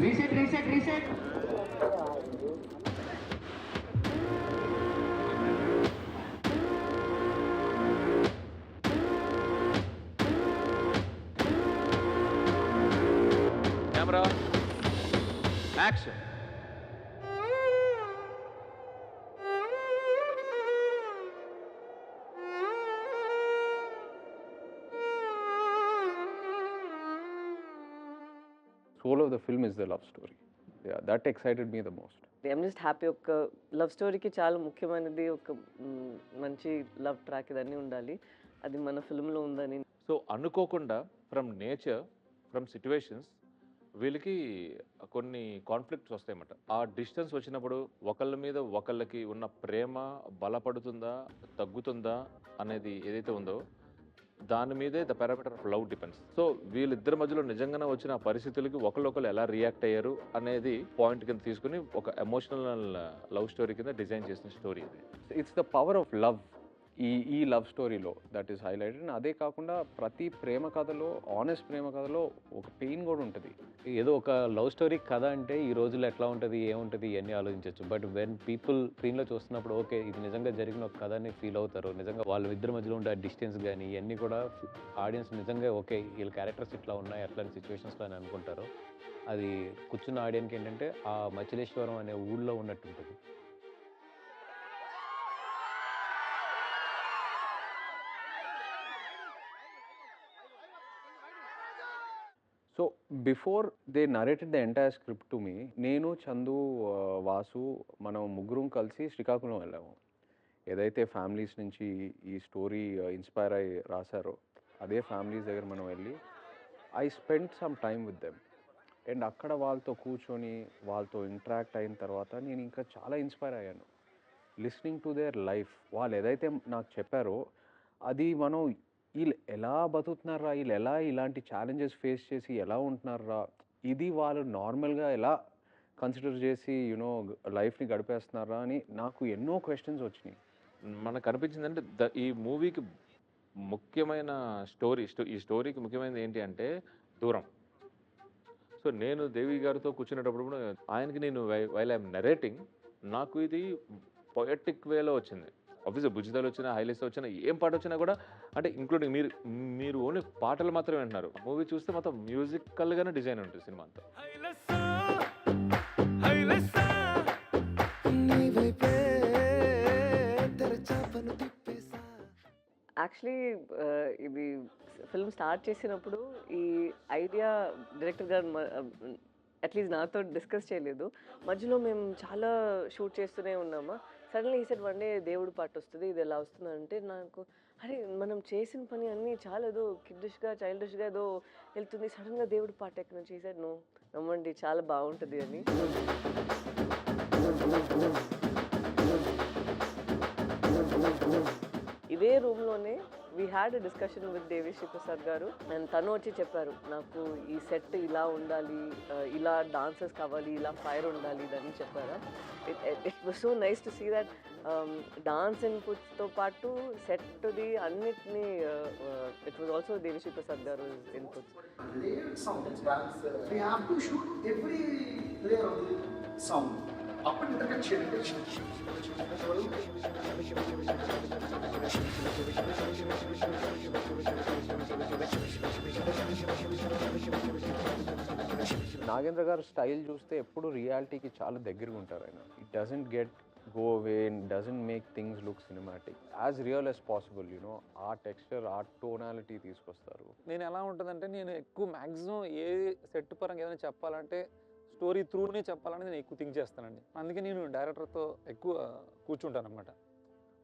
Reset reset reset camera action the film is the love story. Yeah, that excited me the most. I'm just happy ఒక love స్టోరీకి చాలా ముఖ్యమైనది ఒక మ్, మంచి love track ఇదన్నీ ఉండాలి అది మన ఫిల్మ్లో ఉందని సో అనుకోకుండా ఫ్రమ్ నేచర్ ఫ్రమ్ సిచ్యువేషన్స్ వీళ్ళకి కొన్ని కాన్ఫ్లిక్ట్స్ వస్తాయన్నమాట ఆ డిస్టెన్స్ వచ్చినప్పుడు ఒకళ్ళ మీద ఒకళ్ళకి ఉన్న ప్రేమ బలపడుతుందా తగ్గుతుందా అనేది ఏదైతే ఉందో దాని మీదే the parameter of love depends so వీళ్ళిద్దరి మధ్యలో నిజంగానే వచ్చిన పరిస్థితులకి ఒకళ్ళొకళ్ళు ఎలా రియాక్ట్ అయ్యారు అనేది పాయింట్ కింద తీసుకుని ఒక ఎమోషనల్ లవ్ స్టోరీ కింద డిజైన్ చేసిన స్టోరీ ఇది it's the power of love ఈ ఈ లవ్ స్టోరీలో దట్ ఈస్ హైలైటెడ్ అదే కాకుండా ప్రతి ప్రేమ కథలో ఆనెస్ట్ ప్రేమ కథలో ఒక పెయిన్ కూడా ఉంటుంది. ఏదో ఒక లవ్ స్టోరీ కథ అంటే ఈ రోజుల్లో ఎట్లా ఉంటుంది ఏముంటుంది ఇవన్నీ ఆలోచించవచ్చు బట్ వెన్ పీపుల్ స్క్రీన్లో చూస్తున్నప్పుడు ఓకే ఇది నిజంగా జరిగిన ఒక కథ అని ఫీల్ అవుతారు. నిజంగా వాళ్ళ ఇద్దరి మధ్యలో ఉండే డిస్టెన్స్ కానీ ఇవన్నీ కూడా ఆడియన్స్ నిజంగా ఓకే వీళ్ళ క్యారెక్టర్స్ ఇట్లా ఉన్నాయి అట్లాంటి సిచ్యువేషన్స్లో అని అనుకుంటారు. అది కూర్చున్న ఆడియన్కి ఏంటంటే ఆ మచిలేశ్వరం అనే ఊళ్ళో ఉన్నట్టు so before they narrated the entire script to me నేను చందు వాసు మనం ముగ్గురం కలిసి శ్రీకాకుళం వెళ్ళాము. ఏదైతే ఫ్యామిలీస్ నుంచి ఈ స్టోరీ ఇన్స్పైర్ అయ్యి రాశారో అదే ఫ్యామిలీస్ దగ్గర మనం వెళ్ళి I spend some time with them. And అక్కడ వాళ్ళతో కూర్చొని వాళ్ళతో ఇంటరాక్ట్ అయిన తర్వాత నేను ఇంకా చాలా ఇన్స్పైర్ అయ్యాను. లిస్నింగ్ టు దేర్ లైఫ్ వాళ్ళు ఏదైతే నాకు చెప్పారో అది మనం వీళ్ళు ఎలా బతుకుతున్నారా వీళ్ళు ఎలా ఇలాంటి ఛాలెంజెస్ ఫేస్ చేసి ఎలా ఉంటున్నారా ఇది వాళ్ళు నార్మల్గా ఎలా కన్సిడర్ చేసి యూనో లైఫ్ని గడిపేస్తున్నారా అని నాకు ఎన్నో క్వశ్చన్స్ వచ్చినాయి. మనకు అనిపించిందంటే ద ఈ మూవీకి ముఖ్యమైన స్టోరీ స్టో- ఈ స్టోరీకి ముఖ్యమైనది ఏంటి అంటే దూరం. సో నేను దేవి గారితో కూర్చునేటప్పుడు కూడా ఆయనకి నేను వైల్ ఐఎమ్ నెరేటింగ్ నాకు ఇది పొయటిక్ వేలో వచ్చింది. ఆబ్వియస్గా బుజ్జితలు వచ్చినా హైలైట్స్ వచ్చినా ఏం పాట వచ్చినా కూడా అంటే ఇంక్లూడింగ్ మీరు మీరు ఓన్లీ పాటలు మాత్రమే వింటున్నారు. మూవీ చూస్తే మొత్తం మ్యూజికల్గానే డిజైన్ ఉంటుంది సినిమా అంతా. యాక్చువల్లీ uh, ఇది ఫిల్మ్ స్టార్ట్ చేసినప్పుడు ఈ ఐడియా డైరెక్టర్ గారు అట్లీస్ట్ uh, నాతో డిస్కస్ చేయలేదు. మధ్యలో మేము చాలా షూట్ చేస్తూనే ఉన్నామా. సడన్లీ ఈ సెట్ వన్ డే దేవుడు పాట వస్తుంది ఇది ఎలా వస్తుంది అంటే నాకు అరే మనం చేసిన పని అన్నీ చాలా ఏదో కిడ్డిష్గా చైల్డిష్గా ఏదో వెళ్తుంది సడన్గా దేవుడు పాట ఎక్కడ నుంచి చేశాడు. నువ్వు నమ్మండి చాలా బాగుంటుంది అని. ఇదే రూమ్లోనే we had a discussion with Devi Sri Prasad గారు అండ్ తను వచ్చి చెప్పారు నాకు ఈ సెట్ ఇలా ఉండాలి uh, ఇలా డాన్సెస్ కావాలి ఇలా ఫైర్ ఉండాలి ఇదని చెప్పారు. It was so nice to see that dance ఇన్పుట్స్తో పాటు సెట్ది అన్నిటినీ it was also Devi Sri Prasad గారు ఇన్పుట్స్ సాంగ్ నాగేంద్ర గారు స్టైల్ చూస్తే ఎప్పుడు రియాలిటీకి చాలా దగ్గరగా ఉంటారు ఆయన. It doesn't get go away doesn't make things look cinematic as real as possible you know ఆ టెక్స్చర్ ఆ టోనాలిటీ తీసుకొస్తారు. నేను ఎలా ఉంటుందంటే నేను ఎక్కువ మ్యాక్సిమం ఏ సెట్ పరంగా ఏదైనా చెప్పాలంటే స్టోరీ త్రూనే చెప్పాలని నేను ఎక్కువ థింక్ చేస్తానండి. అందుకే నేను డైరెక్టర్తో ఎక్కువ కూర్చుంటాను అనమాట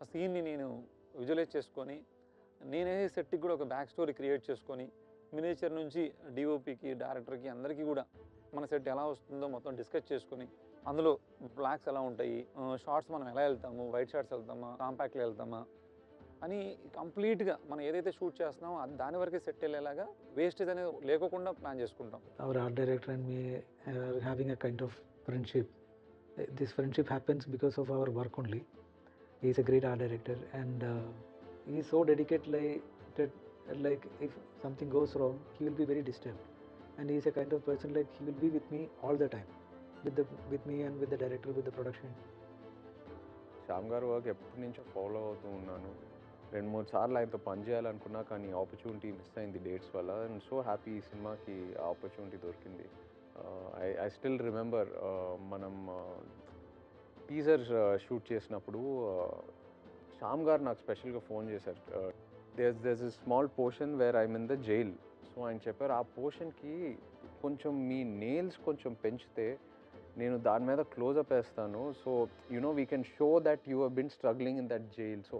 ఆ సీన్ని నేను విజువలైజ్ చేసుకొని నేనే సెట్కి కూడా ఒక బ్యాక్ స్టోరీ క్రియేట్ చేసుకొని మినేచర్ నుంచి డిఓపికి డైరెక్టర్కి అందరికీ కూడా మన సెట్ ఎలా వస్తుందో మొత్తం డిస్కస్ చేసుకొని అందులో బ్లాక్స్ ఎలా ఉంటాయి షార్ట్స్ మనం ఎలా వెళ్తాము వైట్ షార్ట్స్ వెళ్తామా కాంపాక్ట్లో వెళ్తామా అని కంప్లీట్గా మనం ఏదైతే షూట్ చేస్తున్నామో అది దాని వరకే సెట్ వెళ్ళేలాగా వేస్టేజ్ అనేది లేకోకుండా ప్లాన్ చేసుకుంటాం. Our art director and me are having a kind of friendship this friendship happens because of our work only is a great art director and he so dedicated like if something goes wrong he will be very disturb and is a kind of person like he will be with me all the time with the with me and with the director with the production Shyam గారు work ఎప్పటి నుంచో follow అవుతూ ఉన్నాను. రెండు మూడు సార్లు ఆయనతో పని చేయాలనుకున్నా కానీ ఆపర్చునిటీ మిస్ అయింది డేట్స్ వల్ల. అండ్ సో హ్యాపీ ఈ సినిమాకి ఆపర్చునిటీ దొరికింది. ఐ ఐ స్టిల్ రిమెంబర్ మనం uh, టీజర్ షూట్ uh, చేసినప్పుడు uh, శ్యామ్ గారు నాకు స్పెషల్గా ఫోన్ చేశారు. This this is small portion where I in the jail so ఆయన చెప్పారు ఆ పోర్షన్కి కొంచెం మీ నేల్స్ కొంచెం పెంచితే నేను దాని మీద క్లోజప్ వేస్తాను. So you know we can show that you been struggling in that jail so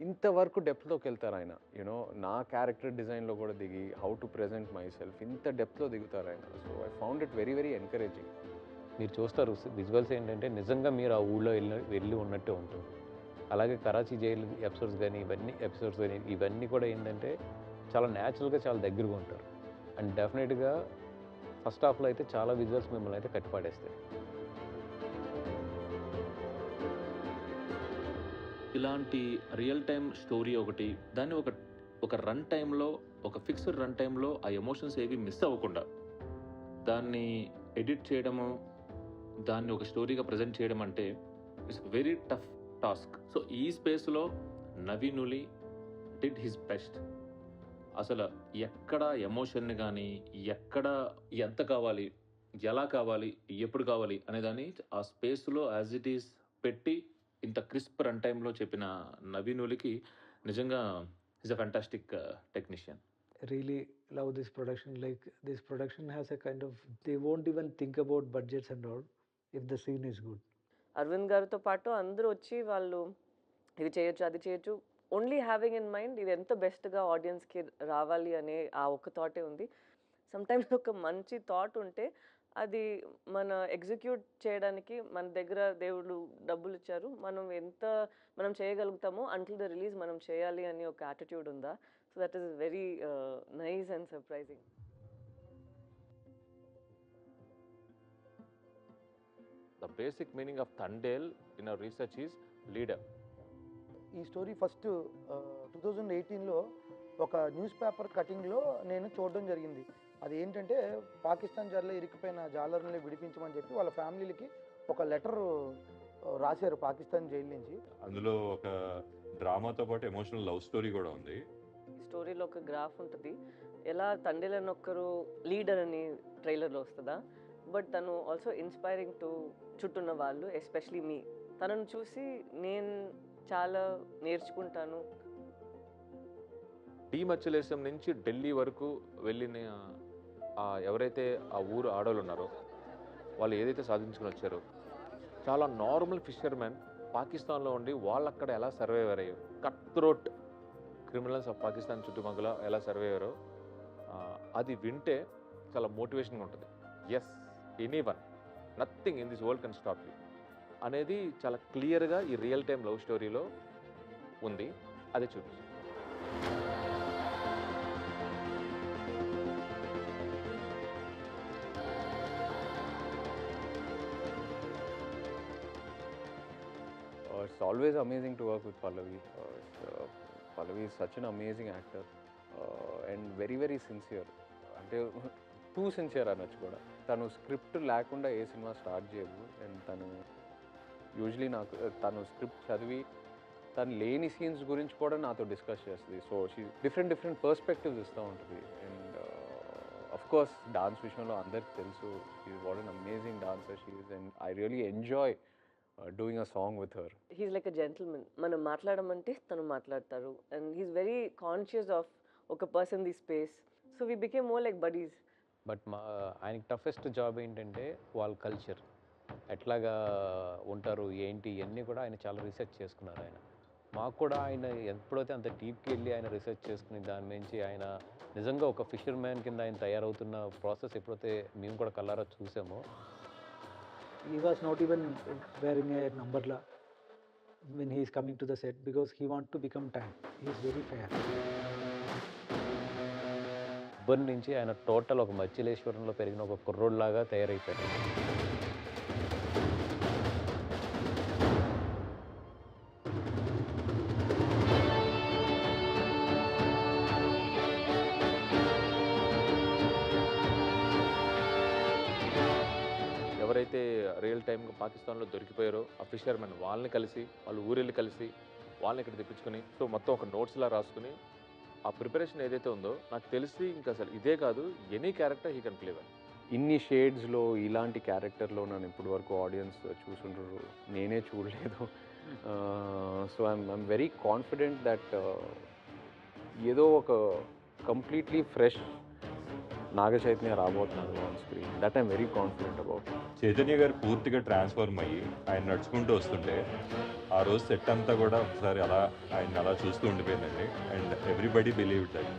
ఇంతవరకు డెప్త్లోకి వెళ్తారు ఆయన. యూనో నా క్యారెక్టర్ డిజైన్లో కూడా దిగి how to present myself ఇంత డెప్త్లో దిగుతారు ఆయన. So I found it very very encouraging మీరు చూస్తారు విజువల్స్ ఏంటంటే నిజంగా మీరు ఆ ఊళ్ళో వెళ్ళి వెళ్ళి ఉన్నట్టే ఉంటుంది. అలాగే కరాచీ జైలు ఎపిసోడ్స్ కానీ ఇవన్నీ ఎపిసోడ్స్ కానీ ఇవన్నీ కూడా ఏంటంటే చాలా న్యాచురల్గా చాలా దగ్గరగా ఉంటారు. అండ్ డెఫినెట్గా ఫస్ట్ హాఫ్లో అయితే చాలా విజువల్స్ మిమ్మల్ని అయితే కట్టిపాడేస్తాయి. ఇలాంటి రియల్ టైం స్టోరీ ఒకటి దాన్ని ఒక ఒక రన్ టైంలో ఒక ఫిక్స్డ్ రన్ టైంలో ఆ ఎమోషన్స్ ఏవి మిస్ అవ్వకుండా దాన్ని ఎడిట్ చేయడము దాన్ని ఒక స్టోరీగా ప్రజెంట్ చేయడం అంటే it's very tough task so ఈ స్పేస్లో నవీనులి డిడ్ హిస్ బెస్ట్ అసలు ఎక్కడ ఎమోషన్ని కానీ ఎక్కడ ఎంత కావాలి ఎలా కావాలి ఎప్పుడు కావాలి అనే దాన్ని ఆ స్పేస్లో యాజ్ ఇట్ ఈస్ పెట్టి ఇంత క్రిస్ప్ రన్ టైంలో చెప్పిన నవీనులికి నిజంగా is a fantastic technician really love this production. Like this production has a kind of they won't even think about budgets and all if the scene is good. Aravind గారితో పాటు అందరూ వచ్చి వాళ్ళు ఇది చేయొచ్చు అది చేయొచ్చు ఓన్లీ హ్యావింగ్ ఇన్ మైండ్ ఇది ఎంత బెస్ట్గా ఆడియన్స్కి రావాలి అనే ఆ ఒక్క థాటే ఉంది సమ్టైమ్స్ ఒక మంచి థాట్ ఉంటే అది మన ఎగ్జిక్యూట్ చేయడానికి మన దగ్గర దేవుడు డబ్బులు ఇచ్చారు మనం ఎంత మనం చేయగలుగుతామో అంటిల్ ద రిలీజ్ మనం చేయాలి అని ఒక యాటిట్యూడ్ ఉందా? So that is very nice and surprising the basic meaning of Thandel in our research is leader ఈ స్టోరీ ఫస్ట్ టూ థౌజండ్ ఎయిటీన్లో ఒక న్యూస్ పేపర్ కటింగ్లో నేను చూడడం జరిగింది. అది ఏంటంటే పాకిస్తాన్ జైల్లో ఇరికిపోయిన జాలర్ని విడిపించమని చెప్పి వాళ్ళ ఫ్యామిలీలకి ఒక లెటర్ రాశారు పాకిస్తాన్ జైలు నుంచి. అందులో ఒక డ్రామాతో పాటు ఎమోషనల్ లవ్ స్టోరీ కూడా ఉంది. ఈ స్టోరీలో ఒక గ్రాఫ్ ఉంటుంది. ఎలా తండ్రిలని ఒక్కరు లీడర్ అని ట్రైలర్లో వస్తుందా? బట్ తను ఆల్సో ఇన్స్పైరింగ్ టు చుట్టూన్న వాళ్ళు ఎస్పెషలీ మీ తనను చూసి నేను చాలా నేర్చుకుంటాను. టీ మచ్చలేశం నుంచి ఢిల్లీ వరకు వెళ్ళిన ఎవరైతే ఆ ఊరు ఆడవాళ్ళు ఉన్నారో వాళ్ళు ఏదైతే సాధించుకుని వచ్చారో చాలా నార్మల్ ఫిషర్మెన్ పాకిస్తాన్లో ఉండి వాళ్ళు అక్కడ ఎలా సర్వైవర్ అయ్యారు? Cut throat criminals of Pakistan చుట్టుపక్కల ఎలా సర్వైవరో అది వింటే చాలా మోటివేషన్గా ఉంటుంది. Yes anyone nothing in this world can stop you అనేది చాలా క్లియర్గా ఈ రియల్ టైం లవ్ స్టోరీలో ఉంది. అది చూపిస్తుంది. Always amazing to work with Pallavi. Uh, it's, uh, Pallavi is such an amazing actor uh, and very very sincere. అంటే too sincere అనొచ్చు కూడా. తను స్క్రిప్ట్ లేకుండా ఏ సినిమా స్టార్ట్ చేయదు. అండ్ తను యూజువలీ నాకు uh, తను స్క్రిప్ట్ చదివి తను లేని సీన్స్ గురించి కూడా నాతో డిస్కస్ చేస్తుంది. So she different different perspectives ఇస్తూ ఉంటుంది. అండ్ కోర్స్ డాన్స్ విషయంలో అందరికి తెలుసు. She what an amazing dancer she is and I really enjoy doing a song with her he's like a gentleman మనం మాట్లాడమంటే తను మాట్లాడతారు. And he's very conscious of ఒక person the space so we became more like buddies but మా ఆయనకి toughest job ఏంటంటే వాళ్ళ culture ఎట్లాగా ఉంటారు ఏంటి ఇవన్నీ కూడా ఆయన చాలా రీసెర్చ్ చేసుకున్నారు ఆయన. మాకు కూడా ఆయన ఎప్పుడైతే అంత డీప్కి వెళ్ళి ఆయన రీసెర్చ్ చేసుకుని దాని నుంచి ఆయన నిజంగా ఒక ఫిషర్ మ్యాన్ కింద ఆయన తయారవుతున్న ప్రాసెస్ ఎప్పుడైతే మేము కూడా కల్లారా చూసామో He was not even wearing a numberla when he is coming to the set because he want to become tan. He is very fair. ఉబ్బర్ నుంచి ఆయన టోటల్ ఒక మచ్చిలేశ్వరంలో పెరిగిన ఒక కుర్రోడ్లాగా తయారైపోయాడు ఎవరైతే రియల్ టైంగా పాకిస్తాన్లో దొరికిపోయారో ఆ ఫిషర్మెన్ వాళ్ళని కలిసి వాళ్ళు ఊరెళ్ళి కలిసి వాళ్ళని ఇక్కడ తెప్పించుకొని సో మొత్తం ఒక నోట్స్లా రాసుకుని ఆ ప్రిపరేషన్ ఏదైతే ఉందో నాకు తెలిసి ఇంకా అసలు ఇదే కాదు any character he can play well ఇన్ని షేడ్స్లో ఇలాంటి క్యారెక్టర్లో నన్ను ఇప్పటి వరకు ఆడియన్స్ చూసుంటారు నేనే చూడలేదు. So I'm I'm very confident that ఏదో ఒక కంప్లీట్లీ ఫ్రెష్ నాగ చైతన్య రాబోతున్నాడు on screen that I'm very confident about Chaitanya garu పూర్తిగా ట్రాన్స్ఫార్మ్ అయ్యి ఆయన నడుచుకుంటూ వస్తుంటే ఆ రోజు సెట్ అంతా కూడా ఒకసారి అలా ఆయన అలా చూస్తూ ఉండిపోయిందండి. And everybody believe that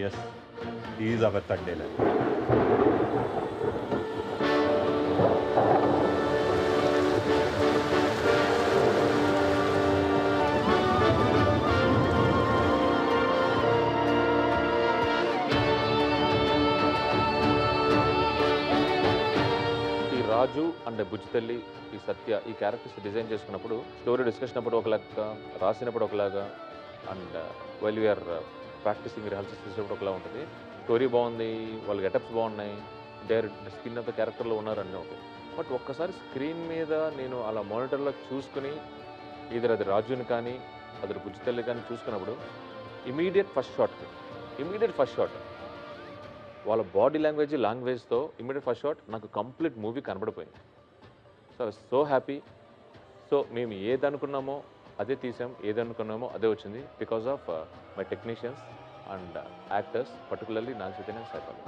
yes is our తండేలా రాజు అండ్ బుజ్జితల్లి ఈ సత్య ఈ క్యారెక్టర్స్ డిజైన్ చేసుకున్నప్పుడు స్టోరీ డిస్కషన్ అప్పుడు ఒకలాగా రాసినప్పుడు ఒకలాగా and well we're practising rehearsals చేసేప్పుడు ఒకలా ఉంటుంది. స్టోరీ బాగుంది వాళ్ళ గెటప్స్ బాగున్నాయి డైర్ స్కిన్ అంత క్యారెక్టర్లో ఉన్నారన్నీ ఓకే. బట్ ఒక్కసారి స్క్రీన్ మీద నేను అలా మానిటర్లో చూసుకుని ఇద్దరు అది రాజుని కానీ అదరు బుజ్జితల్లి కానీ చూసుకున్నప్పుడు immediate first shot immediate first shot వాళ్ళ బాడీ లాంగ్వేజ్ లాంగ్వేజ్తో ఇమీడియట్ ఫస్ట్ షాట్ నాకు complete movie కనబడిపోయింది. So so happy. So మేము ఏది అనుకున్నామో అదే తీసాం ఏదనుకున్నామో అదే వచ్చింది because of my technicians and actors particularly Naga Chaitanya సైపాల్